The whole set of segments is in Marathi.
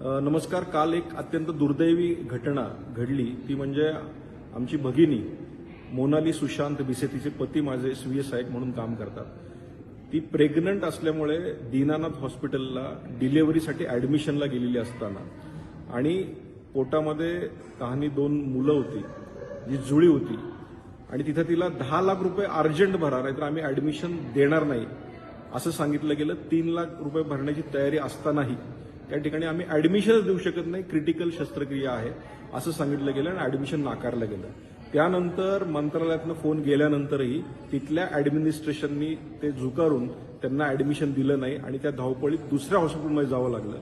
नमस्कार. काल एक अत्यंत दुर्दैवी घटना घडली. ती म्हणजे आमची भगिनी मोनाली सुशांत बिसे तिचे पती माझे स्वीय साहेब म्हणून काम करतात. ती प्रेग्नंट असल्यामुळे दीनानाथ हॉस्पिटलला डिलेव्हरीसाठी ऍडमिशनला गेलेली असताना आणि पोटामध्ये कहाणी दोन मुलं होती जी जुळी होती आणि तिथं तिला दहा लाख रुपये अर्जंट भरा नाहीतर आम्ही ऍडमिशन देणार नाही. असं सांगितलं गेलं. तीन लाख रुपये भरण्याची तयारी असतानाही त्या ठिकाणी आम्ही ऍडमिशनच देऊ शकत नाही. क्रिटिकल शस्त्रक्रिया आहे असं सांगितलं गेलं आणि ऍडमिशन नाकारलं गेलं. त्यानंतर मंत्रालयातनं फोन गेल्यानंतरही तिथल्या ऍडमिनिस्ट्रेशननी ते झुकारून त्यांना ऍडमिशन दिलं नाही आणि त्या धावपळीत दुसऱ्या हॉस्पिटलमध्ये जावं लागलं.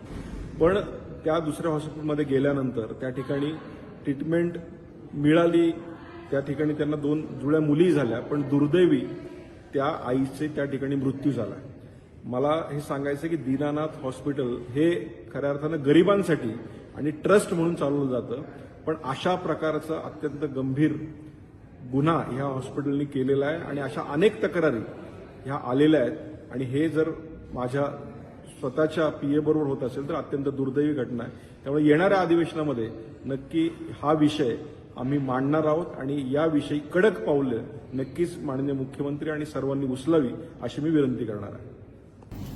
पण त्या दुसऱ्या हॉस्पिटलमध्ये गेल्यानंतर त्या ठिकाणी ट्रीटमेंट मिळाली. त्या ठिकाणी त्यांना दोन जुळ्या मुली झाल्या पण दुर्दैवी त्या आईचे त्या ठिकाणी मृत्यू झाला. मला हे सांगायचं की दीनानाथ हॉस्पिटल हे खऱ्या अर्थानं गरिबांसाठी आणि ट्रस्ट म्हणून चालवलं जातं. पण अशा प्रकारचा अत्यंत गंभीर गुन्हा ह्या हॉस्पिटलनी केलेला आहे आणि अशा अनेक तक्रारी ह्या आलेल्या आहेत. आणि हे जर माझ्या स्वतःच्या पीए बरोबर होत असेल तर अत्यंत दुर्दैवी घटना आहे. त्यामुळे येणाऱ्या अधिवेशनामध्ये नक्की हा विषय आम्ही मांडणार आहोत आणि याविषयी कडक पावलं नक्कीच माननीय मुख्यमंत्री आणि सर्वांनी उचलावी अशी मी विनंती करणार आहे.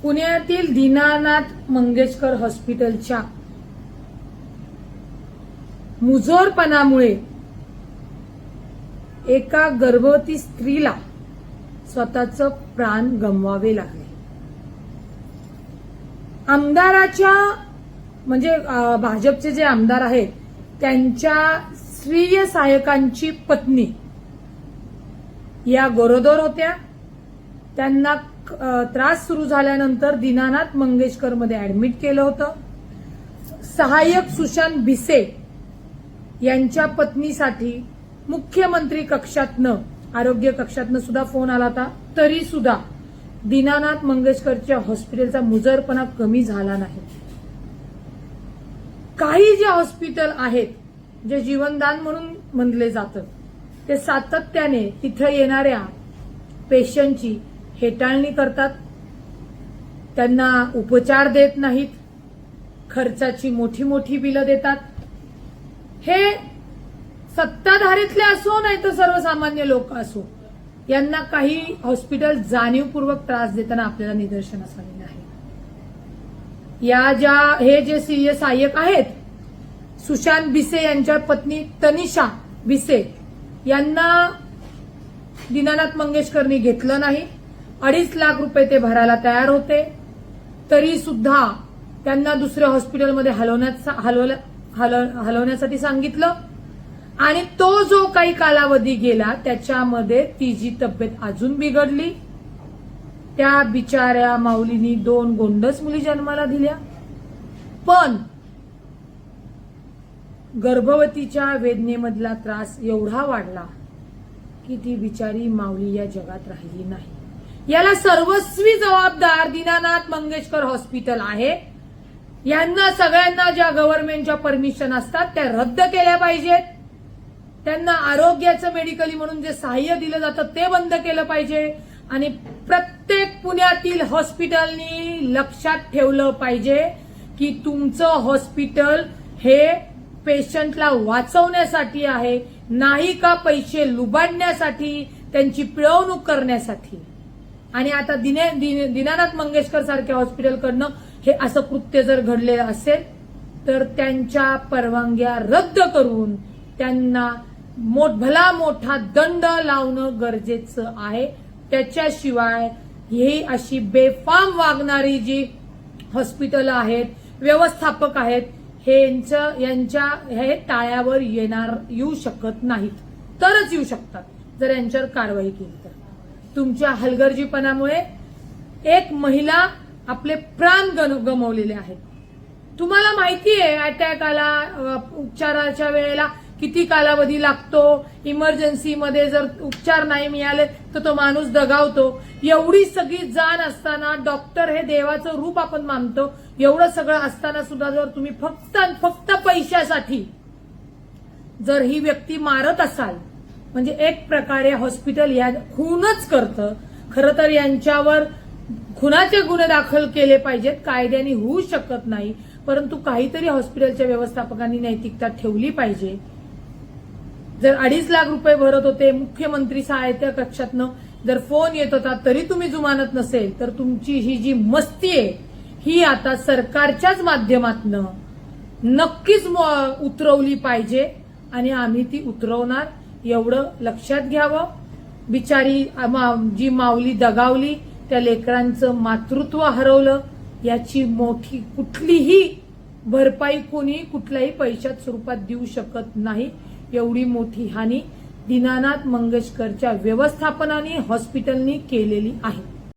पुण्यातील दीनानाथ मंगेशकर हॉस्पिटलच्या मुजोरपणामुळे एका गर्भवती स्त्रीला स्वतःचं प्राण गमवावे लागले. आमदाराच्या म्हणजे भाजपचे जे आमदार आहेत त्यांच्या स्त्रीय सहायकांची पत्नी या गरोदर होत्या. त्यांना त्रास सुरू झाल्यानंतर दीनानाथ मंगेशकरमध्ये ऍडमिट केलं होतं. सहाय्यक सुशांत भिसे यांच्या पत्नीसाठी मुख्यमंत्री कक्षातनं आरोग्य कक्षातनं सुद्धा फोन आला होता. तरी सुद्धा दीनानाथ मंगेशकरच्या हॉस्पिटलचा मुजरपणा कमी झाला नाही. काही जे हॉस्पिटल आहेत जे जीवनदान म्हणून म्हणले जातं ते सातत्याने तिथं येणाऱ्या पेशंटची हेटाळणी करतात. त्यांना उपचार देत नाहीत. खर्चाची मोठी मोठी बिलं देतात. हे सत्ताधारीतले असो नाही तर सर्वसामान्य लोक असो यांना काही हॉस्पिटल जाणीवपूर्वक त्रास देताना आपल्याला निदर्शनास आलेलं आहे. या ज्या हे जे सीए सहाय्यक आहेत सुशांत बिसे यांच्या पत्नी तनिषा बिसे यांना दीनानाथ मंगेशकरनी घेतलं नाही. अडीच लाख रुपये ते भरायला तयार होते. तरी सुद्धा त्यांना दुसऱ्या हॉस्पिटलमध्ये हलव- हलवण्यासाठी सांगितलं. आणि तो जो काही कालावधी गेला त्याच्यामध्ये तिची तब्येत अजून बिघडली. त्या बिचाऱ्या माऊलीनी दोन गोंडस मुली जन्माला दिल्या. पण गर्भवतीच्या वेदनेमधला त्रास एवढा वाढला की ती बिचारी माऊली या जगात राहिली नाही. याला सर्वस्वी जबाबदार दीनानाथ मंगेशकर हॉस्पिटल आहे. यांना सगळ्यांना ज्या गव्हर्नमेंटच्या परमिशन असतात त्या रद्द केल्या पाहिजेत. त्यांना आरोग्याचं मेडिकली म्हणून जे सहाय्य दिलं जातं ते बंद केलं पाहिजे. आणि प्रत्येक पुण्यातील हॉस्पिटलनी लक्षात ठेवलं पाहिजे की तुमचं हॉस्पिटल हे पेशंटला वाचवण्यासाठी आहे नाही का पैसे लुबाडण्यासाठी त्यांची पिळवणूक करण्यासाठी. आणि आता दिने दीनानाथ मंगेशकर सारख्या हॉस्पिटलकडनं हे असं कृत्य जर घडलेलं असेल तर त्यांच्या परवानग्या रद्द करून त्यांना मोठ भला मोठा दंड लावणं गरजेचं आहे. त्याच्याशिवाय ही अशी बेफाम वागणारी जी हॉस्पिटल आहेत व्यवस्थापक आहेत हे यांचं यांच्या हे टाळ्यावर येणार येऊ शकत नाहीत. तरच येऊ शकतात जर यांच्यावर कारवाई केली तर. तुमच्या हलगर्जीपणामुळे एक महिला आपले प्राण गन- गमावलेले आहेत. तुम्हाला माहिती आहे अटॅक आला उपचाराच्या वेळेला किती कालावधी लागतो? इमर्जन्सीमध्ये जर उपचार नाही मिळाले तर तो माणूस दगावतो. एवढी सगळी जाण असताना डॉक्टर हे देवाचं रूप आपण मानतो. एवढं सगळं असताना सुद्धा जर तुम्ही फक्त फक्त पैशासाठी जर ही व्यक्ती मारत असाल म्हणजे एक प्रकारे हॉस्पिटल या खूनच करतं. खरं तर यांच्यावर खुनाचे गुन्हे दाखल केले पाहिजेत कायद्याने होऊ शकत नाही परंतु काहीतरी हॉस्पिटलच्या व्यवस्थापकांनी नैतिकता ठेवली पाहिजे. जर अडीच लाख रुपये भरत होते मुख्यमंत्री सहायता कक्षातनं जर फोन येत होता तरी तुम्ही जुमानत नसेल तर तुमची ही जी मस्ती आहे ही आता सरकारच्याच माध्यमातनं नक्कीच उतरवली पाहिजे आणि आम्ही ती उतरवणार. एवढं लक्षात घ्यावं. बिचारी मा- जी माऊली दगावली त्या लेकरांचं मातृत्व हरवलं याची मोठी कुठलीही भरपाई कोणी कुठल्याही पैशात स्वरूपात देऊ शकत नाही. एवढी मोठी हानी दीनानाथ मंगेशकरच्या व्यवस्थापनाने हॉस्पिटलनी केलेली आहे.